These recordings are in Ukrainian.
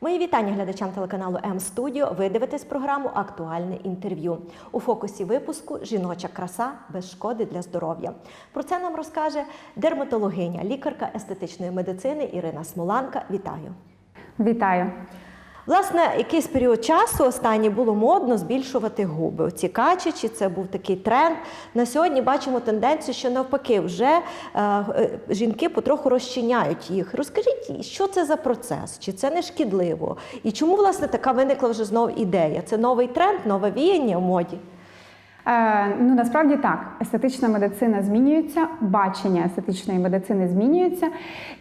Мої вітання глядачам телеканалу М Студіо. Ви дивитесь програму Актуальне інтерв'ю. У фокусі випуску жіноча краса без шкоди для здоров'я. Про це нам розкаже дерматологиня, лікарка естетичної медицини Ірина Смоланка. Вітаю! Вітаю. Власне, якийсь період часу останній було модно збільшувати губи. Оці качачі, це був такий тренд. На сьогодні бачимо тенденцію, що навпаки, вже е, е, жінки потроху розчиняють їх. Розкажіть, що це за процес? Чи це не шкідливо? І чому власне така виникла вже знову ідея? Це новий тренд, нове віяння в моді? Е, ну насправді так, естетична медицина змінюється, бачення естетичної медицини змінюється.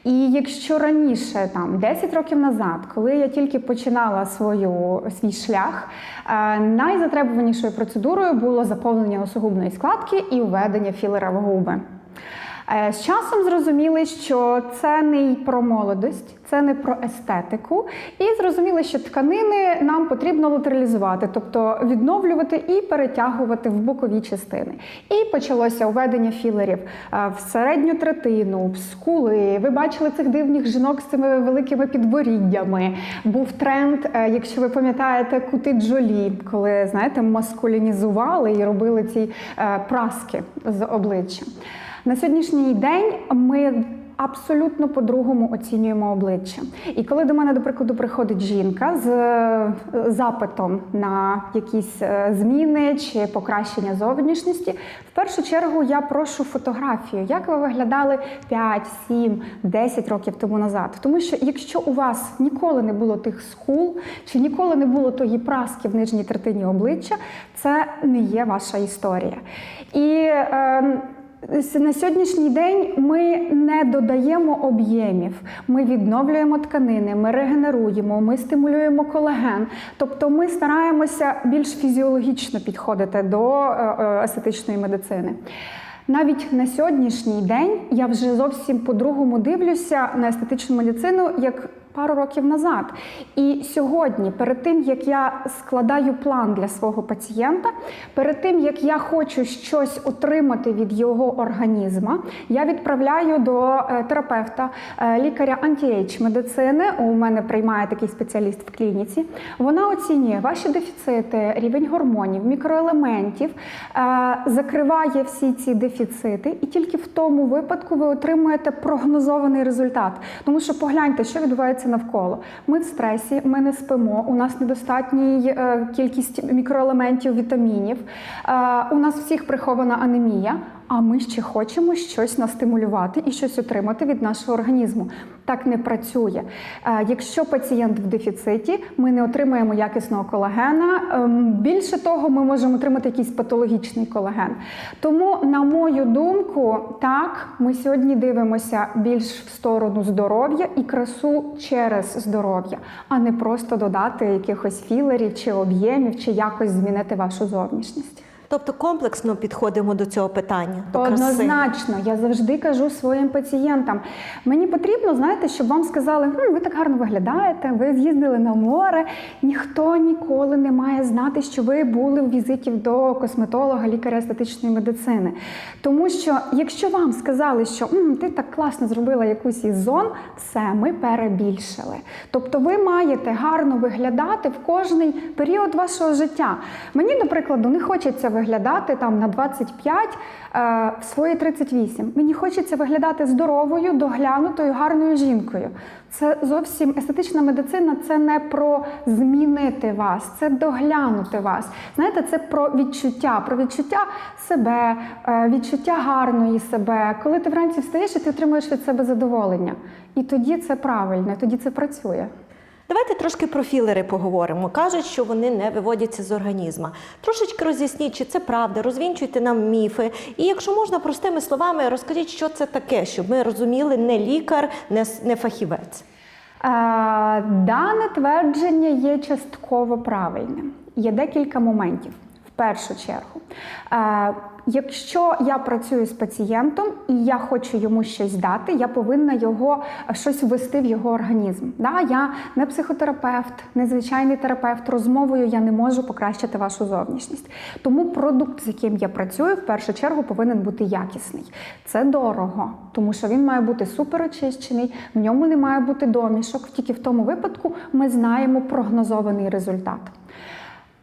І якщо раніше, там 10 років назад, коли я тільки починала свою свій шлях, е, найзатребуванішою процедурою було заповнення осогубної складки і введення філера в губи. Е, З часом зрозуміли, що це не про молодость, це не про естетику, і зрозуміли, що тканини нам потрібно латералізувати, тобто відновлювати і перетягувати в бокові частини. І почалося введення філерів е, в середню третину, в скули. Ви бачили цих дивних жінок з цими великими підборіддями. Був тренд, е, якщо ви пам'ятаєте, кути джолі, коли знаєте, маскулінізували і робили ці праски з обличчя. На сьогоднішній день ми абсолютно по-другому оцінюємо обличчя. І коли до мене, до прикладу, приходить жінка з е, запитом на якісь е, зміни чи покращення зовнішності, в першу чергу я прошу фотографію, як ви виглядали 5, 7, 10 років тому назад. Тому що якщо у вас ніколи не було тих скул, чи ніколи не було тої праски в нижній третині обличчя, це не є ваша історія. І е, на сьогоднішній день ми не додаємо об'ємів, ми відновлюємо тканини, ми регенеруємо, ми стимулюємо колаген. Тобто ми стараємося більш фізіологічно підходити до е, е, естетичної медицини. Навіть на сьогоднішній день я вже зовсім по-другому дивлюся на естетичну медицину як пару років назад. І сьогодні, перед тим як я складаю план для свого пацієнта, перед тим як я хочу щось отримати від його організма, я відправляю до е, терапевта, е, лікаря антіейдж медицини. У мене приймає такий спеціаліст в клініці. Вона оцінює ваші дефіцити, рівень гормонів, мікроелементів, е, закриває всі ці дефіцити, і тільки в тому випадку ви отримуєте прогнозований результат. Тому що погляньте, що відбувається навколо. Ми в стресі, ми не спимо, у нас недостатній е, кількість мікроелементів, вітамінів. Е, у нас всіх прихована анемія. А ми ще хочемо щось настимулювати і щось отримати від нашого організму. Так не працює. Е, Якщо пацієнт в дефіциті, ми не отримаємо якісного колагена. Ем, Більше того, ми можемо отримати якийсь патологічний колаген. Тому, на мою думку, так ми сьогодні дивимося більш в сторону здоров'я і красу через здоров'я, а не просто додати якихось філерів чи об'ємів, чи якось змінити вашу зовнішність. Тобто комплексно підходимо до цього питання. До краси. Однозначно, я завжди кажу своїм пацієнтам. Мені потрібно, знаєте, щоб вам сказали, «Хм, ви так гарно виглядаєте, ви з'їздили на море. Ніхто ніколи не має знати, що ви були у візиті до косметолога, лікаря естетичної медицини. Тому що, якщо вам сказали, що «М, ти так класно зробила якусь із зон, все, ми перебільшили. Тобто, ви маєте гарно виглядати в кожний період вашого життя. Мені, до прикладу, не хочеться виглядати там на 25 е, в свої 38. Мені хочеться виглядати здоровою, доглянутою, гарною жінкою. Це зовсім естетична медицина. Це не про змінити вас, це доглянути вас. Знаєте, це про відчуття, про відчуття себе, е, відчуття гарної себе. Коли ти вранці встаєш і ти отримуєш від себе задоволення. І тоді це правильно, тоді це працює. Давайте трошки про філери поговоримо. Кажуть, що вони не виводяться з організму. Трошечки роз'ясніть, чи це правда, розвінчуйте нам міфи. І якщо можна простими словами, розкажіть, що це таке, щоб ми розуміли не лікар, не, не фахівець. Е, Дане твердження є частково правильним. Є декілька моментів. В першу чергу. Якщо я працюю з пацієнтом і я хочу йому щось дати, я повинна його е, щось ввести в його організм. Да? Я не психотерапевт, не звичайний терапевт. Розмовою я не можу покращити вашу зовнішність. Тому продукт, з яким я працюю, в першу чергу повинен бути якісний. Це дорого, тому що він має бути суперочищений, в ньому не має бути домішок. Тільки в тому випадку ми знаємо прогнозований результат.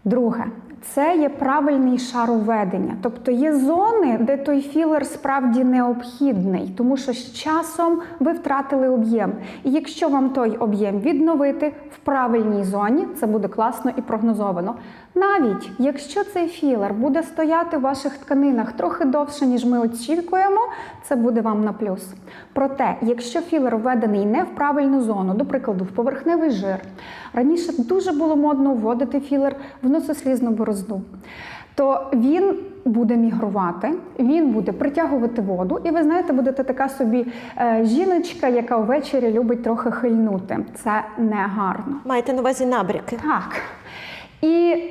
Друге, це є правильний шароведення. Тобто є зони, де той філер справді необхідний, тому що з часом ви втратили об'єм. І якщо вам той об'єм відновити в правильній зоні, це буде класно і прогнозовано. Навіть якщо цей філер буде стояти в ваших тканинах трохи довше, ніж ми очікуємо, це буде вам на плюс. Проте, якщо філер введений не в правильну зону, до прикладу, в поверхневий жир, раніше дуже було модно вводити філер в носослізну борозду, то він буде мігрувати, він буде притягувати воду, і ви знаєте, будете така собі е, жіночка, яка ввечері любить трохи хильнути. Це не гарно. Маєте на увазі набряки? Так. І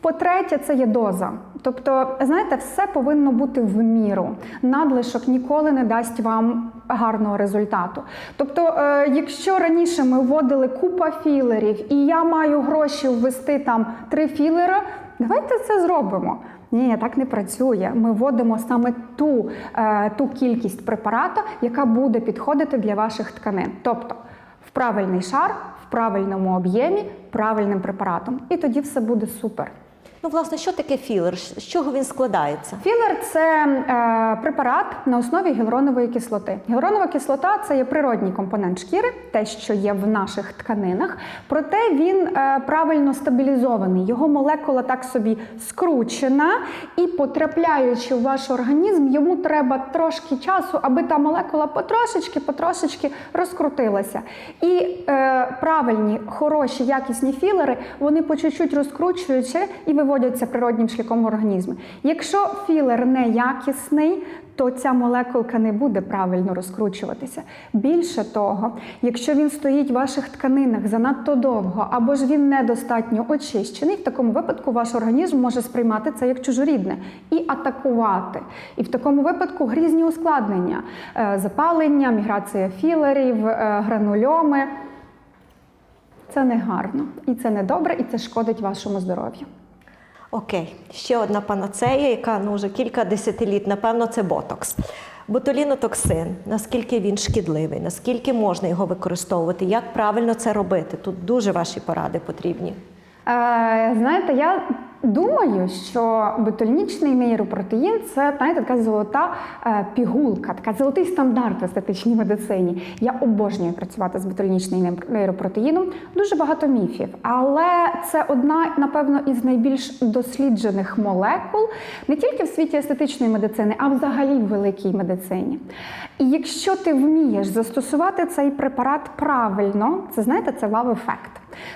по-третє, це є доза. Тобто, знаєте, все повинно бути в міру. Надлишок ніколи не дасть вам гарного результату. Тобто, е, якщо раніше ми вводили купа філерів, і я маю гроші ввести там три філера, давайте це зробимо. Ні, так не працює. Ми вводимо саме ту, е, ту кількість препарата, яка буде підходити для ваших тканин. Тобто в правильний шар, правильному об'ємі, правильним препаратом. І тоді все буде супер. Ну, власне, що таке філер? З чого він складається? Філер це е, препарат на основі гіалуронової кислоти. Гіалуронова кислота це є природній компонент шкіри, те, що є в наших тканинах. Проте він е, правильно стабілізований. Його молекула так собі скручена, і потрапляючи в ваш організм, йому треба трошки часу, аби та молекула потрошечки, потрошечки розкрутилася. І е, правильні, хороші, якісні філери, вони по чуть-чуть розкручуються і виводяться природнім шляхом в організмі. Якщо філер неякісний, то ця молекулка не буде правильно розкручуватися. Більше того, якщо він стоїть в ваших тканинах занадто довго, або ж він недостатньо очищений, в такому випадку ваш організм може сприймати це як чужорідне і атакувати. І в такому випадку грізні ускладнення, Е, запалення, міграція філерів, е, гранульоми. Це не гарно, і це не добре, і це шкодить вашому здоров'ю. Окей, ще одна панацея, яка ну вже кілька десятиліт, напевно, це ботокс. Ботулінотоксин, наскільки він шкідливий, наскільки можна його використовувати, як правильно це робити? Тут дуже ваші поради потрібні. Е, знаєте, я думаю, що ботулінічний нейропротеїн це знаєте, така золота е, пігулка, така золотий стандарт в естетичній медицині. Я обожнюю працювати з ботулінічним нейропротеїном. Дуже багато міфів, але це одна, напевно, із найбільш досліджених молекул не тільки в світі естетичної медицини, а взагалі в великій медицині. І якщо ти вмієш застосувати цей препарат правильно, це знаєте, це вау-ефект.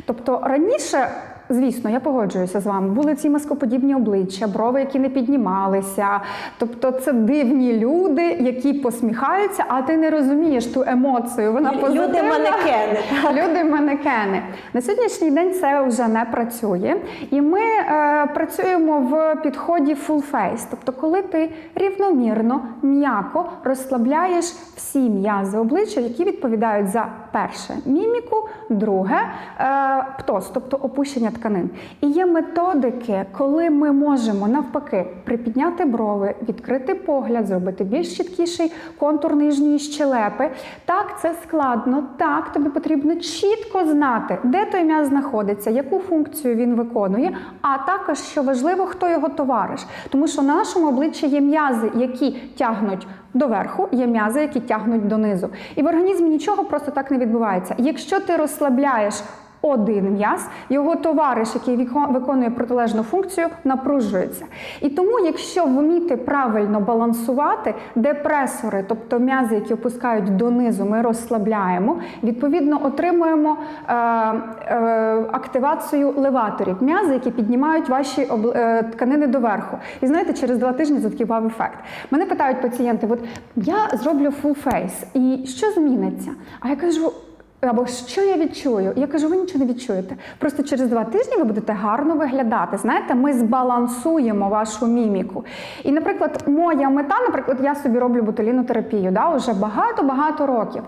Тобто раніше. Звісно, я погоджуюся з вами. Були ці маскоподібні обличчя, брови, які не піднімалися. Тобто, це дивні люди, які посміхаються, а ти не розумієш ту емоцію. Вона Люди манекени. Люди манекени. На сьогоднішній день це вже не працює, і ми е, працюємо в підході full face. Тобто, коли ти рівномірно, м'яко розслабляєш всі м'язи обличчя, які відповідають за перше міміку, друге е, птоз, тобто опущення тканин. І є методики, коли ми можемо навпаки припідняти брови, відкрити погляд, зробити більш чіткіший контур нижньої щелепи. Так, це складно. Так, тобі потрібно чітко знати, де той м'яз знаходиться, яку функцію він виконує, а також, що важливо, хто його товариш. Тому що на нашому обличчі є м'язи, які тягнуть доверху, є м'язи, які тягнуть донизу. І в організмі нічого просто так не відбувається. Якщо ти розслабляєш один м'яз, його товариш, який виконує протилежну функцію, напружується. І тому, якщо вміти правильно балансувати, депресори, тобто м'язи, які опускають донизу, ми розслабляємо, відповідно отримуємо е, е, активацію леваторів, м'язи, які піднімають ваші обл- е, тканини доверху. І знаєте, через два тижні це такий вау-ефект. Мене питають пацієнти: от я зроблю full face, і що зміниться? А я кажу. Або що я відчую? Я кажу, ви нічого не відчуєте. Просто через два тижні ви будете гарно виглядати. Знаєте, ми збалансуємо вашу міміку. І, наприклад, моя мета, наприклад, я собі роблю ботулінотерапію, да, уже багато-багато років.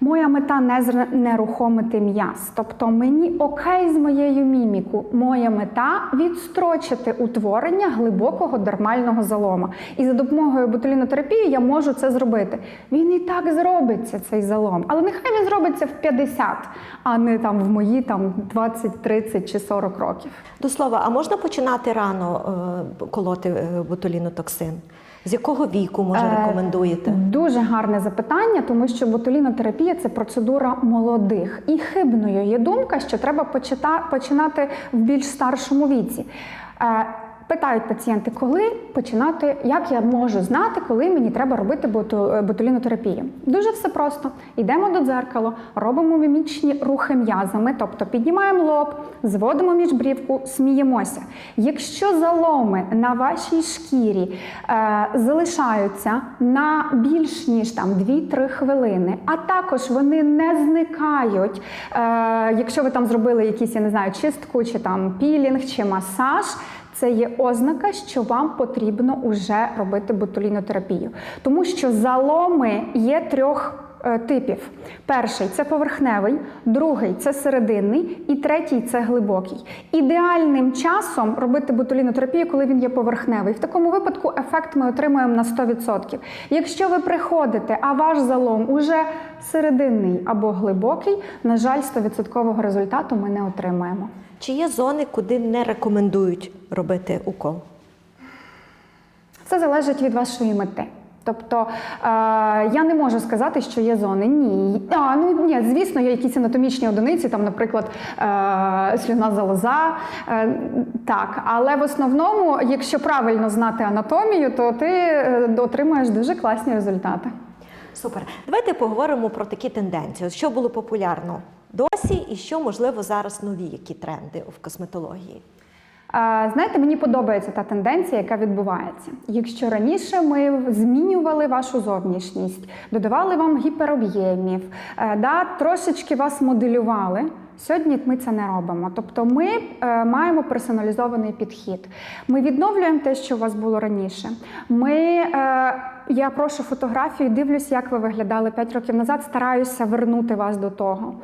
Моя мета не нерухомити м'яз. Тобто мені окей з моєю міміку. Моя мета відстрочити утворення глибокого дермального залома. І за допомогою ботулінотерапії я можу це зробити. Він і так зробиться, цей залом. Але нехай він зробиться в 50, а не там в мої там 20, 30 чи 40 років. До слова, а можна починати рано е, колоти е, ботулінотоксин? З якого віку може Е, рекомендуєте? Дуже гарне запитання, тому що ботулінотерапія це процедура молодих. І хибною є думка, що треба почита- починати в більш старшому віці. Е, Питають пацієнти, коли починати, як я можу знати, коли мені треба робити е, ботулінотерапію. Дуже все просто. Йдемо до дзеркала, робимо мімічні рухи м'язами, тобто піднімаємо лоб, зводимо міжбрівку, сміємося. Якщо заломи на вашій шкірі е, залишаються на більш ніж там 2-3 хвилини, а також вони не зникають, е, якщо ви там зробили якісь, я не знаю, чистку, чи там пілінг, чи масаж. Це є ознака, що вам потрібно уже робити ботулінотерапію, тому що заломи є трьох е, типів: перший це поверхневий, другий це серединний, і третій це глибокий. Ідеальним часом робити ботулінотерапію, коли він є поверхневий. В такому випадку ефект ми отримуємо на 100%. Якщо ви приходите, а ваш залом уже серединний або глибокий, на жаль, 100% результату ми не отримаємо. Чи є зони, куди не рекомендують робити укол? Це залежить від вашої мети. Тобто е, я не можу сказати, що є зони. Ні. А, ну ні, звісно, є якісь анатомічні одиниці, там, наприклад, е, слюна залоза. Е, так, але в основному, якщо правильно знати анатомію, то ти е, отримуєш дуже класні результати. Супер. Давайте поговоримо про такі тенденції. Що було популярно досі, і що можливо зараз нові які тренди в косметології? Знаєте, мені подобається та тенденція, яка відбувається. Якщо раніше ми змінювали вашу зовнішність, додавали вам гіпероб'ємів, е, да, трошечки вас моделювали. Сьогодні ми це не робимо. Тобто ми е, маємо персоналізований підхід. Ми відновлюємо те, що у вас було раніше. Ми, е, я прошу фотографію, дивлюсь, як ви виглядали 5 років назад, стараюся вернути вас до того.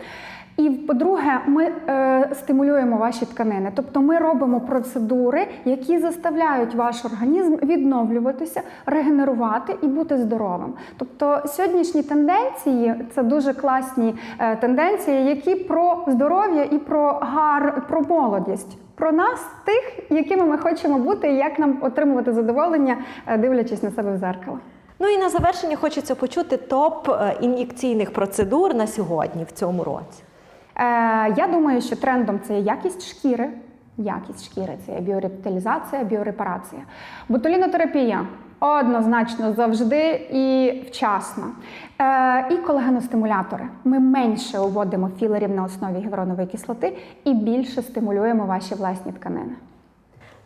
І по-друге, ми е, стимулюємо ваші тканини, тобто ми робимо процедури, які заставляють ваш організм відновлюватися, регенерувати і бути здоровим. Тобто сьогоднішні тенденції це дуже класні е, тенденції, які про здоров'я і про гар, про молодість. Про нас, тих, якими ми хочемо бути, і як нам отримувати задоволення, е, дивлячись на себе в зеркало. Ну і на завершення хочеться почути топ е, ін'єкційних процедур на сьогодні в цьому році. Е, я думаю, що трендом це є якість шкіри. Якість шкіри це є біорепіталізація, біорепарація. Ботулінотерапія однозначно завжди і вчасно. Е, і колагеностимулятори. Ми менше уводимо філерів на основі гіалуронової кислоти і більше стимулюємо ваші власні тканини.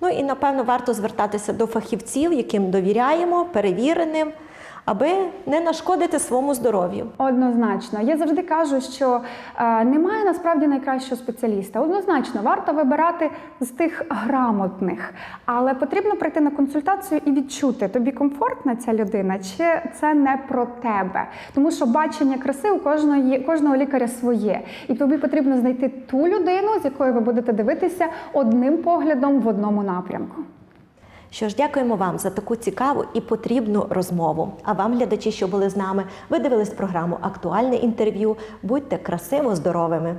Ну і напевно варто звертатися до фахівців, яким довіряємо, перевіреним, аби не нашкодити своєму здоров'ю. Однозначно, я завжди кажу, що е, немає насправді найкращого спеціаліста. Однозначно, варто вибирати з тих грамотних, але потрібно прийти на консультацію і відчути, тобі комфортна ця людина, чи це не про тебе. Тому що бачення краси у кожного, кожного лікаря своє, і тобі потрібно знайти ту людину, з якою ви будете дивитися одним поглядом в одному напрямку. Що ж, дякуємо вам за таку цікаву і потрібну розмову. А вам, глядачі, що були з нами, ви дивились програму Актуальне інтерв'ю. Будьте красиво здоровими!